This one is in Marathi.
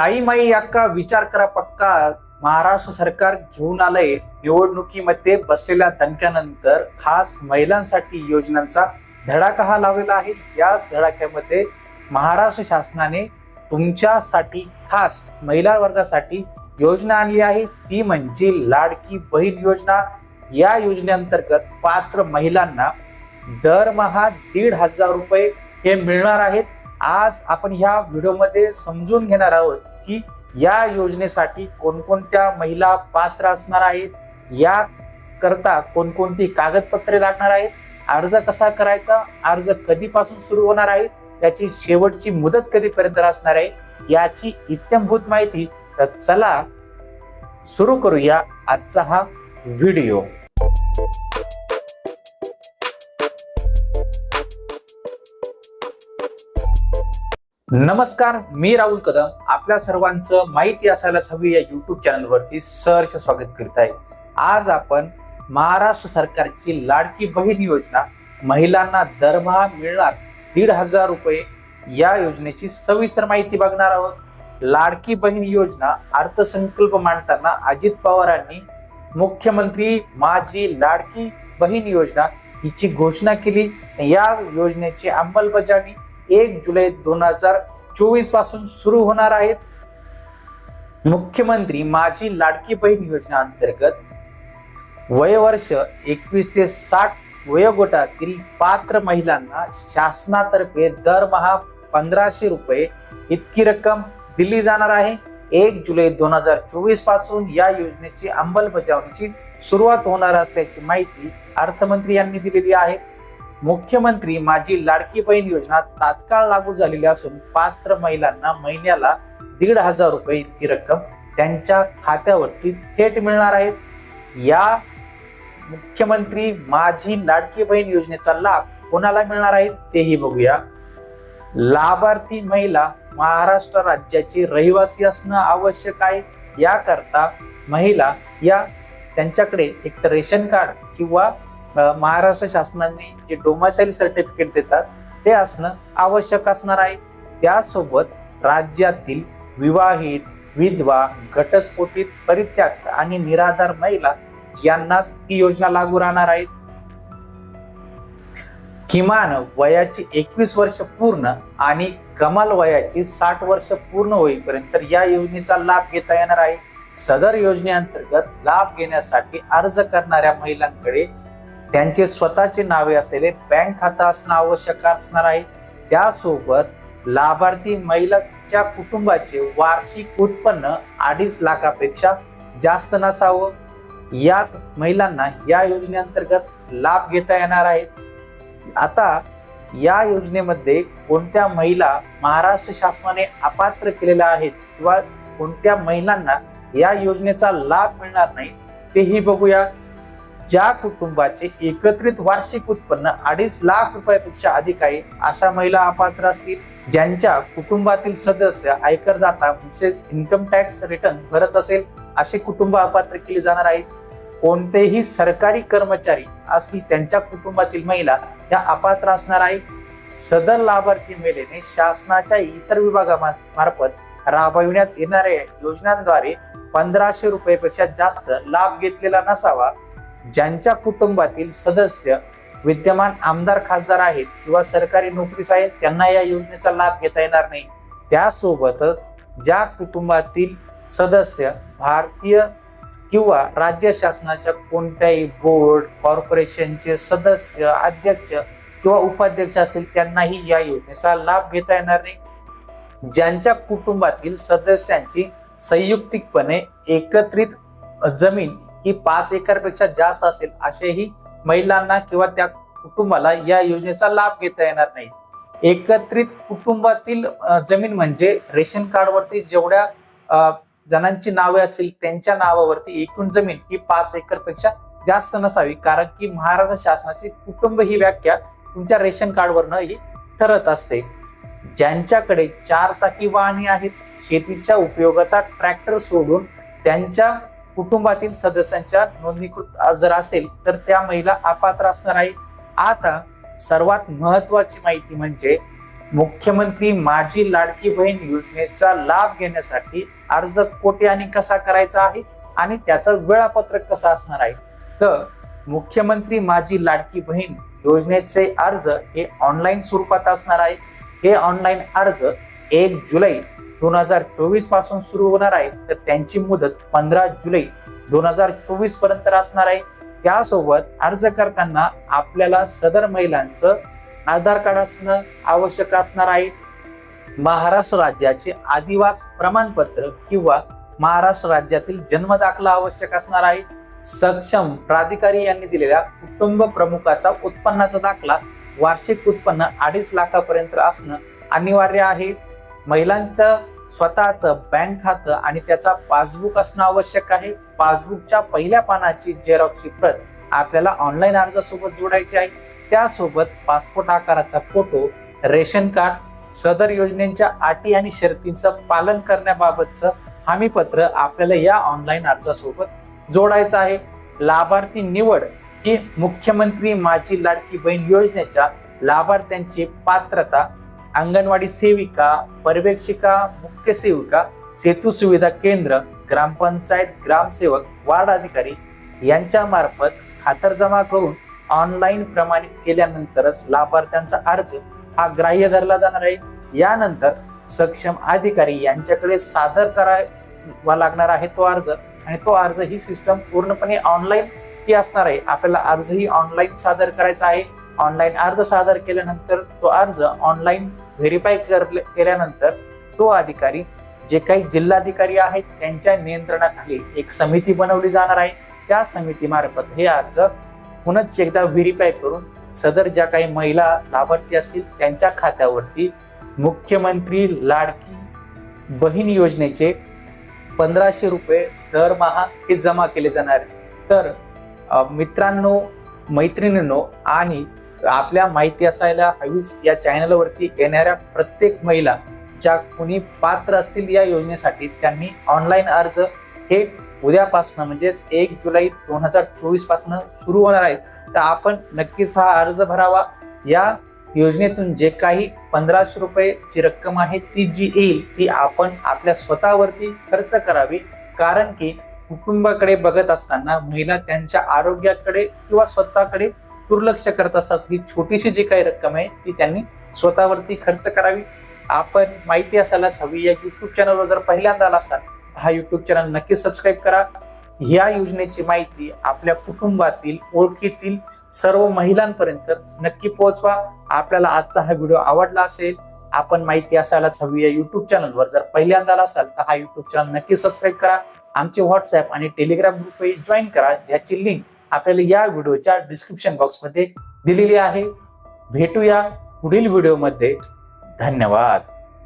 ताईमाई माई विचार करा पक्का महाराष्ट्र सरकार घेऊन आलंय निवडणुकीमध्ये बसलेल्या दणक्यानंतर खास महिलांसाठी योजनांचा धडाका हा लावलेला आहे याच धडाक्यामध्ये महाराष्ट्र शासनाने तुमच्यासाठी खास महिला वर्गासाठी योजना आणली आहे ती म्हणजे लाडकी बहीण योजना या योजनेअंतर्गत पात्र महिलांना दरमहा दीड हजार रुपये हे मिळणार आहेत आज आपण ह्या व्हिडिओमध्ये समजून घेणार आहोत की या योजनेसाठी कोणकोणत्या महिला पात्र असणार आहेत या करता कोणकोणती कागदपत्रे लागणार आहेत अर्ज कसा करायचा अर्ज कधीपासून सुरू होणार आहे त्याची शेवटची मुदत कधीपर्यंत असणार आहे याची इत्यंभूत माहिती तर चला सुरू करूया आजचा हा व्हिडिओ. नमस्कार मी राहुल कदम. आपल्या सर्वांचं माहिती असायलाच हवी या युट्यूब चॅनलवरती सहर्ष स्वागत करीत आहे आज आपण महाराष्ट्र सरकारची लाडकी बहीण योजना महिलांना दरमहा मिळणार दीड हजार रुपये या योजनेची सविस्तर माहिती बघणार आहोत. लाडकी बहीण योजना अर्थसंकल्प मांडताना अजित पवारांनी मुख्यमंत्री माझी लाडकी बहीण योजना हिची घोषणा केली. या योजनेची अंमलबजावणी एक जुलै दोन हजार चोवीसपासून सुरू होणार आहेत. मुख्यमंत्री माझी लाडकी बहीण योजना अंतर्गत वयवर्ष एकवीस ते साठ वयोगटातील पात्र महिलांना शासनातर्फे दरमहा पंधराशे रुपये इतकी रक्कम दिली जाणार आहे. एक जुलै दोन हजार चोवीसपासून या योजनेची अंमलबजावणीची सुरुवात होणार असल्याची माहिती अर्थमंत्री यांनी दिलेली आहे. मुख्यमंत्री माझी लाडकी बहीण योजना तात्काळ लागू झालेली असून पात्र महिलांना महिन्याला दीड हजार रुपये इतकी रक्कम त्यांच्या खात्यावरती थेट मिळणार आहेत या मुख्यमंत्री माझी लाडकी बहीण योजनेचा लाभ कोणाला मिळणार आहे तेही बघूया. लाभार्थी महिला महाराष्ट्र राज्याची रहिवासी असणं आवश्यक आहे. याकरता महिला या त्यांच्याकडे एक तर रेशन कार्ड किंवा महाराष्ट्र शासनाने जे डोमासाईल सर्टिफिकेट देतात ते असणं आवश्यक असणार आहे. त्यासोबत राज्यातील विवाहित विधवा घटस्फोटित परित्याग आणि निराधार महिला यांनाच ही योजना लागू राहणार आहे. किमान वयाची एकवीस वर्ष पूर्ण आणि कमाल वयाची साठ वर्ष पूर्ण होईपर्यंत या योजनेचा लाभ घेता येणार आहे. सदर योजनेअंतर्गत लाभ घेण्यासाठी अर्ज करणाऱ्या महिलांकडे त्यांचे स्वतःचे नावे असलेले बँक खातं असणं आवश्यक असणार आहे. त्यासोबत लाभार्थी महिलाच्या कुटुंबाचे वार्षिक उत्पन्न अडीच लाखापेक्षा जास्त नसावं. याच महिलांना या योजनेअंतर्गत लाभ घेता येणार आहेत आता या योजनेमध्ये कोणत्या महिला महाराष्ट्र शासनाने अपात्र केलेल्या आहेत किंवा कोणत्या महिलांना या योजनेचा लाभ मिळणार नाही तेही बघूया. ज्या कुटुंबाचे एकत्रित वार्षिक उत्पन्न अडीच लाख रुपयापेक्षा अधिक आहे अशा महिला अपात्र असतील. ज्यांच्या कुटुंबातील सदस्य आयकरदाता म्हणजेच इन्कम टॅक्स रिटर्न भरत असेल असे कुटुंब अपात्र केले जाणार आहेत कोणतेही सरकारी कर्मचारी असतील त्यांच्या कुटुंबातील महिला या अपात्र असणार आहे सदर लाभार्थी महिलेने शासनाच्या इतर विभागामार्फत राबविण्यात येणाऱ्या योजनांद्वारे पंधराशे रुपयापेक्षा जास्त लाभ घेतलेला नसावा. ज्यांच्या कुटुंबातील सदस्य विद्यमान आमदार खासदार आहेत किंवा सरकारी नोकरीस आहेत त्यांना या योजनेचा लाभ घेता येणार नाही. त्यासोबतच ज्या कुटुंबातील सदस्य भारतीय किंवा राज्य शासनाच्या कोणत्याही बोर्ड कॉर्पोरेशनचे सदस्य अध्यक्ष किंवा उपाध्यक्ष असेल त्यांनाही या योजनेचा लाभ घेता येणार नाही. ज्यांच्या कुटुंबातील सदस्यांची संयुक्तिकपणे एकत्रित जमीन ही पाच एकरपेक्षा जास्त असेल असेही महिलांना किंवा त्या कुटुंबाला या योजनेचा लाभ घेता येणार नाही. एकत्रित कुटुंबातील जमीन म्हणजे रेशन कार्डवरती जेवढ्या जणांची नावे असतील त्यांच्या नावावरती एकूण जमीन ही पाच एकरपेक्षा जास्त नसावी कारण की महाराष्ट्र शासनाची कुटुंब ही व्याख्या तुमच्या रेशन कार्डवरनं ही ठरत असते. ज्यांच्याकडे चार चाकी वाहने आहेत शेतीच्या उपयोगाचा ट्रॅक्टर सोडून त्यांच्या कुटुंबातील सदस्यांच्या नोंदणीकृत जर असेल तर त्या महिला अपात्र असणार आहे आता सर्वात महत्वाची माहिती म्हणजे मुख्यमंत्री माझी लाडकी बहीण योजनेचा लाभ घेण्यासाठी अर्ज कोठे आणि कसा करायचा आहे आणि त्याचं वेळापत्रक कसं असणार आहे? तर मुख्यमंत्री माझी लाडकी बहीण योजनेचे अर्ज हे ऑनलाईन स्वरूपात असणार आहे. हे ऑनलाईन अर्ज एक जुलै दोन हजार चोवीसपासून सुरू होणार आहे. तर त्यांची मुदत पंधरा जुलै दोन हजार चोवीसपर्यंत असणार आहे. त्यासोबत अर्ज करताना आपल्याला सदर महिलांचं आधार कार्ड असणं आवश्यक असणार आहे. महाराष्ट्र राज्याचे आदिवास प्रमाणपत्र किंवा महाराष्ट्र राज्यातील जन्म दाखला आवश्यक असणार आहे. सक्षम प्राधिकारी यांनी दिलेल्या कुटुंब प्रमुखाचा उत्पन्नाचा दाखला वार्षिक उत्पन्न अडीच लाखापर्यंत असणं अनिवार्य आहे. महिलांचं स्वतःचं बँक खातं आणि त्याचा पासबुक असणं आवश्यक आहे. पासबुकच्या पहिल्या पानाची झेरॉक्सची प्रत आपल्याला ऑनलाईन अर्जासोबत जोडायची आहे. त्यासोबत पासपोर्ट आकाराचा फोटो रेशन कार्ड सदर योजनेच्या अटी आणि शर्तींचं पालन करण्याबाबतचं हमीपत्र आपल्याला या ऑनलाईन अर्जासोबत जोडायचं आहे. लाभार्थी निवड ही मुख्यमंत्री माझी लाडकी बहीण योजनेच्या लाभार्थ्यांची पात्रता अंगणवाडी सेविका पर्यवेक्षिका मुख्य सेविका सेतू सुविधा केंद्र ग्रामपंचायत ग्रामसेवक वार्ड अधिकारी यांच्या मार्फत खातरजमा करून ऑनलाईन प्रमाणित केल्यानंतरच लाभार्थ्यांचा अर्ज हा ग्राह्य धरला जाणार आहे. यानंतर सक्षम अधिकारी यांच्याकडे सादर करावा लागणार आहे तो अर्ज आणि तो अर्ज ही सिस्टम पूर्णपणे ऑनलाईन ही असणार आहे. आपल्याला अर्जही ऑनलाईन सादर करायचा आहे. ऑनलाईन अर्ज सादर केल्यानंतर तो अर्ज ऑनलाईन व्हेरीफाय केल्यानंतर तो अधिकारी जे काही जिल्हाधिकारी आहेत त्यांच्या नियंत्रणाखाली एक समिती बनवली जाणार आहे. त्या समितीमार्फत हे अर्ज पुनच एकदा व्हेरीफाय करून सदर ज्या काही महिला लाभार्थी असतील त्यांच्या खात्यावरती मुख्यमंत्री लाडकी बहीण योजनेचे पंधराशे रुपये दरमहा हे जमा केले जाणार तर मित्रांनो मैत्रिणींनो आणि आपल्या माहिती असायला हवीच या चॅनलवरती येणाऱ्या प्रत्येक महिला ज्या कुणी पात्र असतील या योजनेसाठी त्यांनी ऑनलाईन अर्ज हे उद्यापासनं म्हणजेच एक जुलै दोन हजार चोवीस पासनं सुरू होणार आहे तर आपण नक्कीच हा अर्ज भरावा. या योजनेतून जे काही पंधराशे रुपयेची रक्कम आहे ती जी येईल ती आपण आपल्या स्वतःवरती खर्च करावी. कारण की कुटुंबाकडे बघत असताना महिला त्यांच्या आरोग्याकडे किंवा स्वतःकडे दुर्लक्ष करत असतात. ही छोटीशी जी काही रक्कम आहे ती त्यांनी स्वतःवरती खर्च करावी. आपण माहिती असायलाच हवी. या युट्यूब चॅनलवर जर पहिल्यांदा आला असाल हा युट्यूब चॅनल नक्की सबस्क्राईब करा. या योजनेची माहिती आपल्या कुटुंबातील ओळखीतील सर्व महिलांपर्यंत नक्की पोहोचवा. आपल्याला आजचा हा व्हिडिओ आवडला असेल आपण माहिती असायलाच हवी. या युट्यूब चॅनलवर जर पहिल्यांदा आला असाल तर हा युट्यूब चॅनल नक्की सबस्क्राईब करा. आमचे व्हॉट्सअप आणि टेलिग्राम ग्रुपही जॉईन करा ज्याची लिंक आपल्याला या व्हिडिओच्या डिस्क्रिप्शन बॉक्समध्ये दिलेली आहे. भेटूया पुढील व्हिडिओमध्ये धन्यवाद.